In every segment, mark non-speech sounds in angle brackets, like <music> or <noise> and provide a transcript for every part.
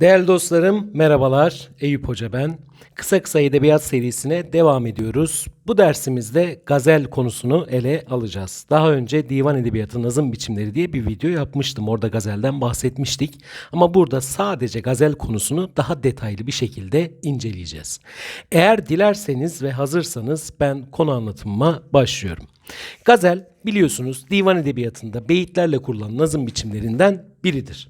Değerli dostlarım merhabalar. Eyüp Hoca ben. Kısa kısa edebiyat serisine devam ediyoruz. Bu dersimizde gazel konusunu ele alacağız. Daha önce divan edebiyatı nazım biçimleri diye bir video yapmıştım. Orada gazelden bahsetmiştik. Ama burada sadece gazel konusunu daha detaylı bir şekilde inceleyeceğiz. Eğer dilerseniz ve hazırsanız ben konu anlatımıma başlıyorum. Gazel biliyorsunuz divan edebiyatında beyitlerle kurulan nazım biçimlerinden biridir.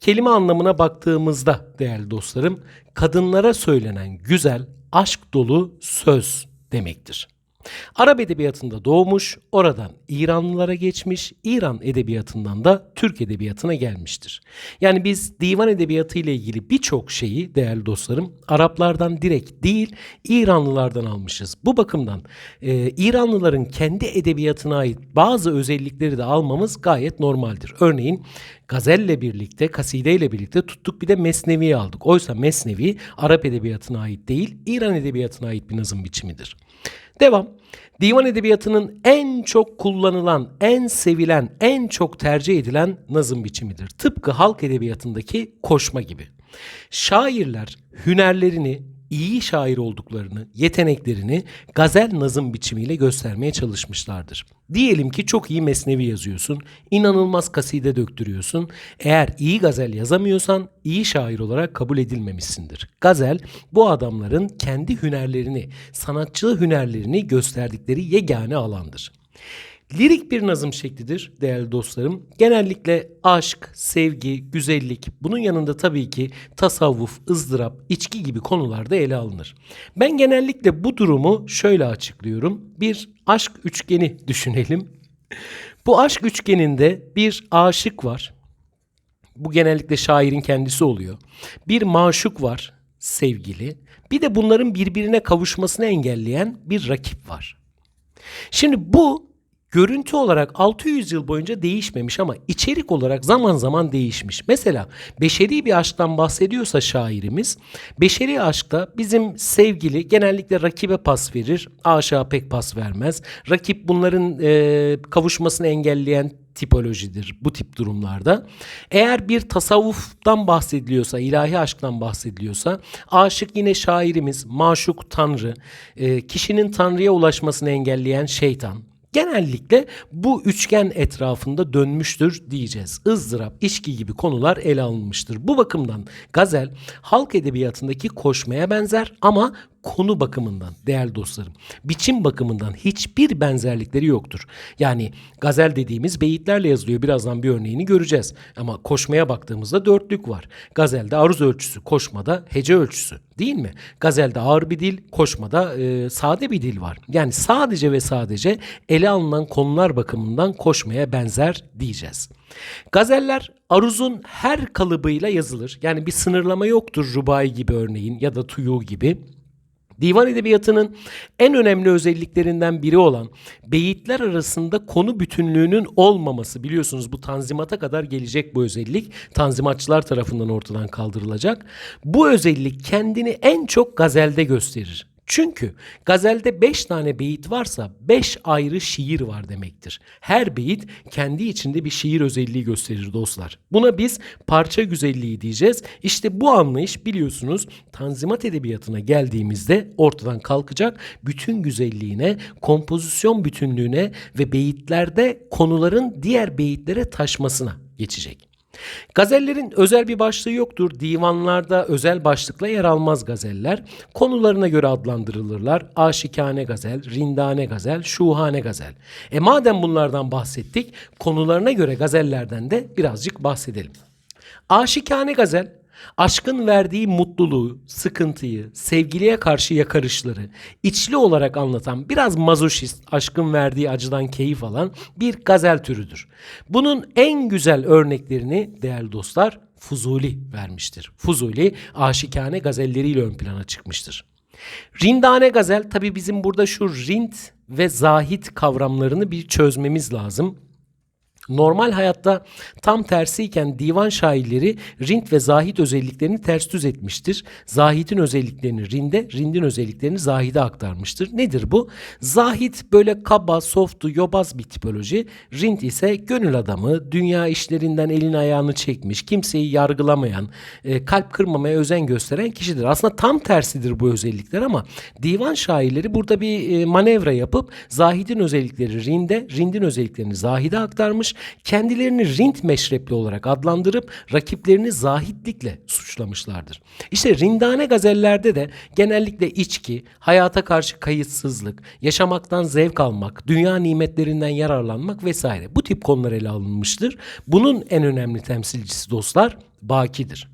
Kelime anlamına baktığımızda değerli dostlarım kadınlara söylenen güzel, aşk dolu söz demektir. Arap edebiyatında doğmuş, oradan İranlılara geçmiş, İran edebiyatından da Türk edebiyatına gelmiştir. Yani biz divan edebiyatı ile ilgili birçok şeyi değerli dostlarım Araplardan direkt değil İranlılardan almışız. Bu bakımdan e, İranlıların kendi edebiyatına ait bazı özellikleri de almamız gayet normaldir. Örneğin gazelle birlikte, kasideyle birlikte tuttuk bir de Mesnevi'yi aldık. Oysa Mesnevi Arap edebiyatına ait değil, İran edebiyatına ait bir nazım biçimidir. Devam. Divan edebiyatının en çok kullanılan, en sevilen, en çok tercih edilen nazım biçimidir. Tıpkı halk edebiyatındaki koşma gibi. Şairler hünerlerini, iyi şair olduklarını, yeteneklerini gazel nazım biçimiyle göstermeye çalışmışlardır. Diyelim ki çok iyi mesnevi yazıyorsun, inanılmaz kaside döktürüyorsun. Eğer iyi gazel yazamıyorsan iyi şair olarak kabul edilmemişsindir. Gazel bu adamların kendi hünerlerini, sanatçı hünerlerini gösterdikleri yegane alandır. Lirik bir nazım şeklidir değerli dostlarım. Genellikle aşk, sevgi, güzellik, bunun yanında tabii ki tasavvuf, ızdırap, içki gibi konularda ele alınır. Ben genellikle bu durumu şöyle açıklıyorum. Bir aşk üçgeni <laughs> düşünelim. Bu aşk üçgeninde bir aşık var. Bu genellikle şairin kendisi oluyor. Bir maşuk var, sevgili. Bir de bunların birbirine kavuşmasını engelleyen bir rakip var. Şimdi bu görüntü olarak 600 yıl boyunca değişmemiş ama içerik olarak zaman zaman değişmiş. Mesela beşeri bir aşktan bahsediyorsa şairimiz, beşeri aşkta bizim sevgili genellikle rakibe pas verir, aşağı pek pas vermez. Rakip bunların e, kavuşmasını engelleyen tipolojidir bu tip durumlarda. Eğer bir tasavvuftan bahsediliyorsa, ilahi aşktan bahsediliyorsa, aşık yine şairimiz, maşuk tanrı, e, kişinin tanrıya ulaşmasını engelleyen şeytan. Genellikle bu üçgen etrafında dönmüştür diyeceğiz. Izdırap, içki gibi konular ele alınmıştır. Bu bakımdan gazel halk edebiyatındaki koşmaya benzer ama konu bakımından değerli dostlarım, biçim bakımından hiçbir benzerlikleri yoktur. Yani gazel dediğimiz beyitlerle yazılıyor. Birazdan bir örneğini göreceğiz. Ama koşmaya baktığımızda dörtlük var. Gazelde aruz ölçüsü, koşmada hece ölçüsü değil mi? Gazelde ağır bir dil, koşmada e, sade bir dil var. Yani sadece ve sadece ele alınan konular bakımından koşmaya benzer diyeceğiz. Gazeller aruzun her kalıbıyla yazılır. Yani bir sınırlama yoktur rubai gibi örneğin ya da tuyu gibi. Divan edebiyatının en önemli özelliklerinden biri olan beyitler arasında konu bütünlüğünün olmaması biliyorsunuz bu tanzimata kadar gelecek bu özellik tanzimatçılar tarafından ortadan kaldırılacak. Bu özellik kendini en çok gazelde gösterir. Çünkü gazelde 5 tane beyit varsa 5 ayrı şiir var demektir. Her beyit kendi içinde bir şiir özelliği gösterir dostlar. Buna biz parça güzelliği diyeceğiz. İşte bu anlayış biliyorsunuz Tanzimat edebiyatına geldiğimizde ortadan kalkacak. Bütün güzelliğine, kompozisyon bütünlüğüne ve beyitlerde konuların diğer beyitlere taşmasına geçecek. Gazellerin özel bir başlığı yoktur. Divanlarda özel başlıkla yer almaz gazeller. Konularına göre adlandırılırlar. Aşikane gazel, rindane gazel, şuhane gazel. E madem bunlardan bahsettik, konularına göre gazellerden de birazcık bahsedelim. Aşikane gazel Aşkın verdiği mutluluğu, sıkıntıyı, sevgiliye karşı yakarışları içli olarak anlatan biraz mazoşist, aşkın verdiği acıdan keyif alan bir gazel türüdür. Bunun en güzel örneklerini değerli dostlar Fuzuli vermiştir. Fuzuli aşikane gazelleriyle ön plana çıkmıştır. Rindane gazel tabi bizim burada şu rind ve zahit kavramlarını bir çözmemiz lazım. Normal hayatta tam tersiyken divan şairleri Rind ve Zahid özelliklerini ters düz etmiştir. Zahid'in özelliklerini Rind'e, Rind'in özelliklerini Zahid'e aktarmıştır. Nedir bu? Zahid böyle kaba, softu, yobaz bir tipoloji. Rind ise gönül adamı, dünya işlerinden elini ayağını çekmiş, kimseyi yargılamayan, e, kalp kırmamaya özen gösteren kişidir. Aslında tam tersidir bu özellikler ama divan şairleri burada bir e, manevra yapıp Zahid'in özellikleri Rind'e, Rind'in özelliklerini Zahid'e aktarmış kendilerini Rind meşrepli olarak adlandırıp rakiplerini zahitlikle suçlamışlardır. İşte rindane gazellerde de genellikle içki, hayata karşı kayıtsızlık, yaşamaktan zevk almak, dünya nimetlerinden yararlanmak vesaire bu tip konular ele alınmıştır. Bunun en önemli temsilcisi dostlar Baki'dir.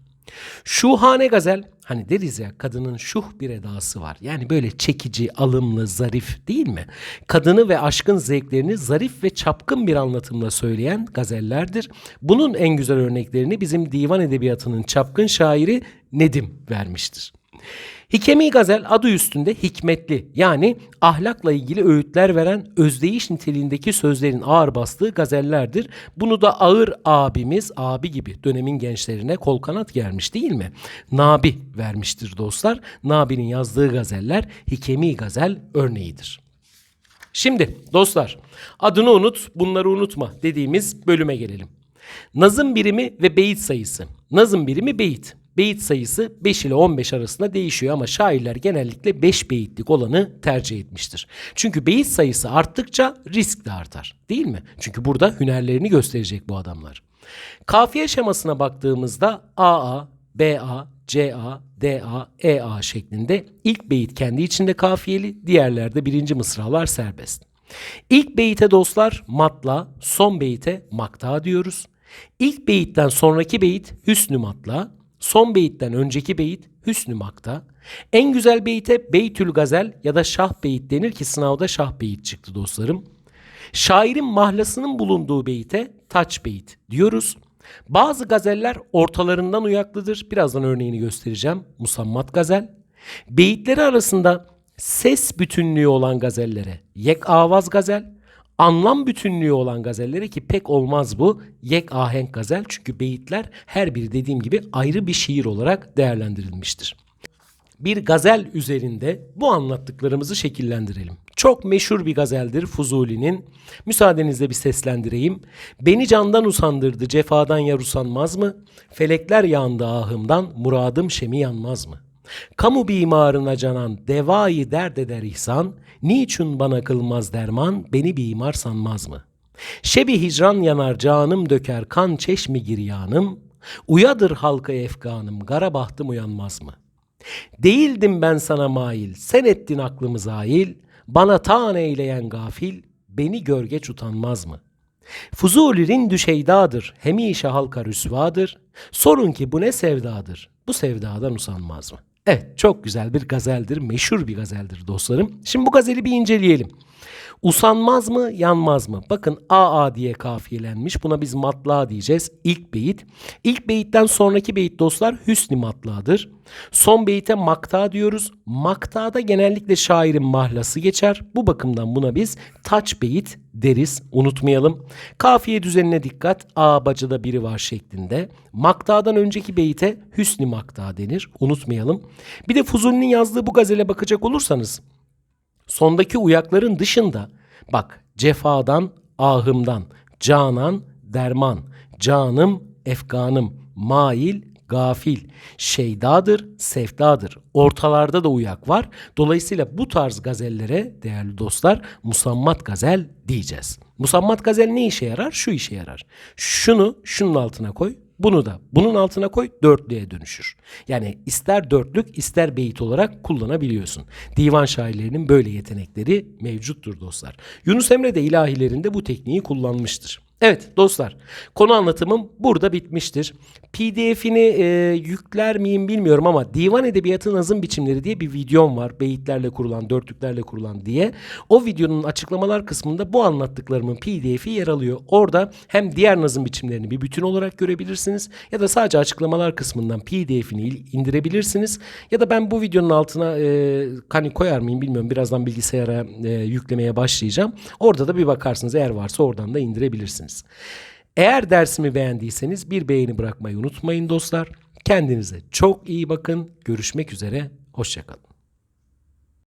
Şuhane gazel hani deriz ya kadının şuh bir edası var. Yani böyle çekici, alımlı, zarif değil mi? Kadını ve aşkın zevklerini zarif ve çapkın bir anlatımla söyleyen gazellerdir. Bunun en güzel örneklerini bizim divan edebiyatının çapkın şairi Nedim vermiştir. Hikemi gazel adı üstünde hikmetli yani ahlakla ilgili öğütler veren özdeyiş niteliğindeki sözlerin ağır bastığı gazellerdir. Bunu da ağır abimiz abi gibi dönemin gençlerine kol kanat germiş değil mi? Nabi vermiştir dostlar. Nabi'nin yazdığı gazeller hikemi gazel örneğidir. Şimdi dostlar adını unut bunları unutma dediğimiz bölüme gelelim. Nazım birimi ve beyit sayısı. Nazım birimi beyit. Beyit sayısı 5 ile 15 arasında değişiyor ama şairler genellikle 5 beyitlik olanı tercih etmiştir. Çünkü beyit sayısı arttıkça risk de artar değil mi? Çünkü burada hünerlerini gösterecek bu adamlar. Kafiye şemasına baktığımızda AA, BA, CA, DA, EA şeklinde ilk beyit kendi içinde kafiyeli, diğerlerde birinci mısralar serbest. İlk beyite dostlar matla, son beyite makta diyoruz. İlk beyitten sonraki beyit hüsnü matla, son beyitten önceki beyit hüsnü makta. En güzel beyite beytül gazel ya da şah beyit denir ki sınavda şah beyit çıktı dostlarım. Şairin mahlasının bulunduğu beyite taç beyit diyoruz. Bazı gazeller ortalarından uyaklıdır. Birazdan örneğini göstereceğim. Musammat gazel. Beyitleri arasında ses bütünlüğü olan gazellere yek avaz gazel, anlam bütünlüğü olan gazellere ki pek olmaz bu yek ahenk gazel çünkü beyitler her biri dediğim gibi ayrı bir şiir olarak değerlendirilmiştir. Bir gazel üzerinde bu anlattıklarımızı şekillendirelim. Çok meşhur bir gazeldir Fuzuli'nin. Müsaadenizle bir seslendireyim. Beni candan usandırdı cefadan yar usanmaz mı? Felekler yağındı ahımdan muradım şemi yanmaz mı? Kamu bimarına canan devayı dert eder ihsan, niçin bana kılmaz derman, beni bimar sanmaz mı? Şebi hicran yanar canım döker kan çeşmi giryanım, uyadır halka efganım, gara bahtım uyanmaz mı? Değildim ben sana mail, sen ettin aklımı zail, bana tan eyleyen gafil, beni görgeç utanmaz mı? Fuzuli'nin düşeydadır, hemişe halka rüsvadır, sorun ki bu ne sevdadır, bu sevdadan usanmaz mı? Evet çok güzel bir gazeldir, meşhur bir gazeldir dostlarım. Şimdi bu gazeli bir inceleyelim. Usanmaz mı, yanmaz mı? Bakın AA diye kafiyelenmiş. Buna biz matla diyeceğiz. İlk beyit. İlk beyitten sonraki beyit dostlar hüsnü matladır. Son beyite makta diyoruz. Maktada genellikle şairin mahlası geçer. Bu bakımdan buna biz taç beyit deriz. Unutmayalım. Kafiye düzenine dikkat. A bacada biri var şeklinde. Maktadan önceki beyite hüsnü makta denir. Unutmayalım. Bir de Fuzuli'nin yazdığı bu gazele bakacak olursanız sondaki uyakların dışında bak cefadan, ahımdan, canan, derman, canım, efganım, mail, gafil, şeydadır, sevdadır. Ortalarda da uyak var. Dolayısıyla bu tarz gazellere değerli dostlar musammat gazel diyeceğiz. Musammat gazel ne işe yarar? Şu işe yarar. Şunu şunun altına koy. Bunu da bunun altına koy dörtlüğe dönüşür. Yani ister dörtlük ister beyit olarak kullanabiliyorsun. Divan şairlerinin böyle yetenekleri mevcuttur dostlar. Yunus Emre de ilahilerinde bu tekniği kullanmıştır. Evet dostlar konu anlatımım burada bitmiştir. PDF'ini e, yükler miyim bilmiyorum ama Divan Edebiyatı Nazım Biçimleri diye bir videom var. Beyitlerle kurulan, dörtlüklerle kurulan diye. O videonun açıklamalar kısmında bu anlattıklarımın PDF'i yer alıyor. Orada hem diğer nazım biçimlerini bir bütün olarak görebilirsiniz ya da sadece açıklamalar kısmından PDF'ini indirebilirsiniz. Ya da ben bu videonun altına e, hani koyar mıyım bilmiyorum. Birazdan bilgisayara e, yüklemeye başlayacağım. Orada da bir bakarsınız eğer varsa oradan da indirebilirsiniz. Bulabilirsiniz. Eğer dersimi beğendiyseniz bir beğeni bırakmayı unutmayın dostlar. Kendinize çok iyi bakın. Görüşmek üzere. Hoşçakalın.